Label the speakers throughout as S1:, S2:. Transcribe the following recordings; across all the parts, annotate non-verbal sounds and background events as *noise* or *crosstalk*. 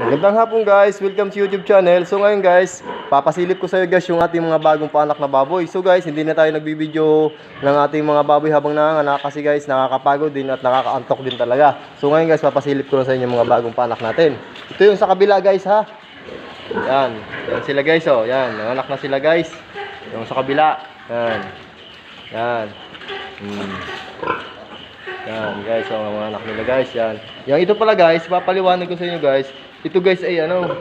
S1: Magandang hapon guys, welcome to YouTube channel. So ngayon guys, papasilip ko sa iyo guys yung ating mga bagong panak na baboy. So guys, hindi na tayo nagbibideo ng ating mga baboy habang nanganganak kasi guys, nakakapagod din at nakakaantok din talaga. So ngayon guys, papasilip ko na sa inyo mga bagong panak natin. Ito yung sa kabila guys ha. Yan, yan sila guys oh, yan, nanganak na sila guys. Yung sa kabila, yan. Yan. Hmm. Yan guys, so mga anak nila guys, yan. Yang ito pala guys, papaliwanag ko sa inyo guys. Ito guys ay ano,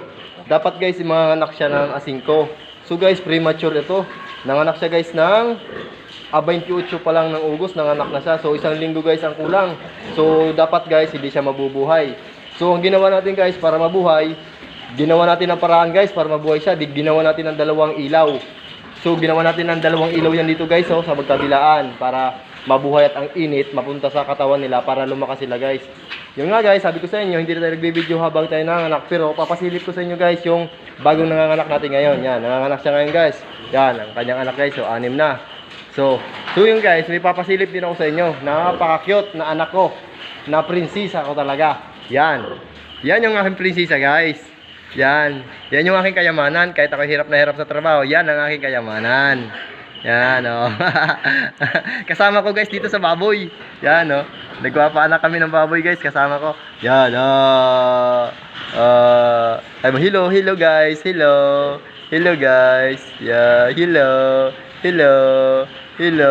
S1: dapat guys mga anak siya ng asingko. So guys, premature ito. Nanganak siya guys ng ah, 28 pa lang ng Ugos, nanganak na siya. So isang linggo guys ang kulang. So dapat guys, hindi siya mabubuhay. So ang ginawa natin guys para mabuhay, ginawa natin ang paraan guys para mabuhay siya. Di- Ginawa natin ng dalawang ilaw. So ginawa natin ng dalawang ilaw yan dito guys oh, sa magkabilaan para mabuhay at ang init mapunta sa katawan nila para lumakas sila guys. Yun nga guys, sabi ko sa inyo, hindi na tayo nagbibideo habang tayo nanganak pero papasilip ko sa inyo guys yung bagong nanganganak natin ngayon. Yan, nanganganak siya ngayon guys. Yan, ang kanyang anak guys, so anim na. So, so yun guys, may papasilip din ako sa inyo. Napaka-cute na anak ko. Na prinsesa ko talaga. Yan. Yan yung aking prinsesa guys. Yan. Yan yung aking kayamanan. Kahit ako hirap na hirap sa trabaho, yan ang aking kayamanan. Yan, oh. *laughs* kasama ko guys dito sa baboy. Yan, oh. Nagpapaanak kami ng baboy guys. Kasama ko. Yan, oh. Uh, hello, hello guys. Hello. Hello guys. Yeah, hello. Hello. Hello.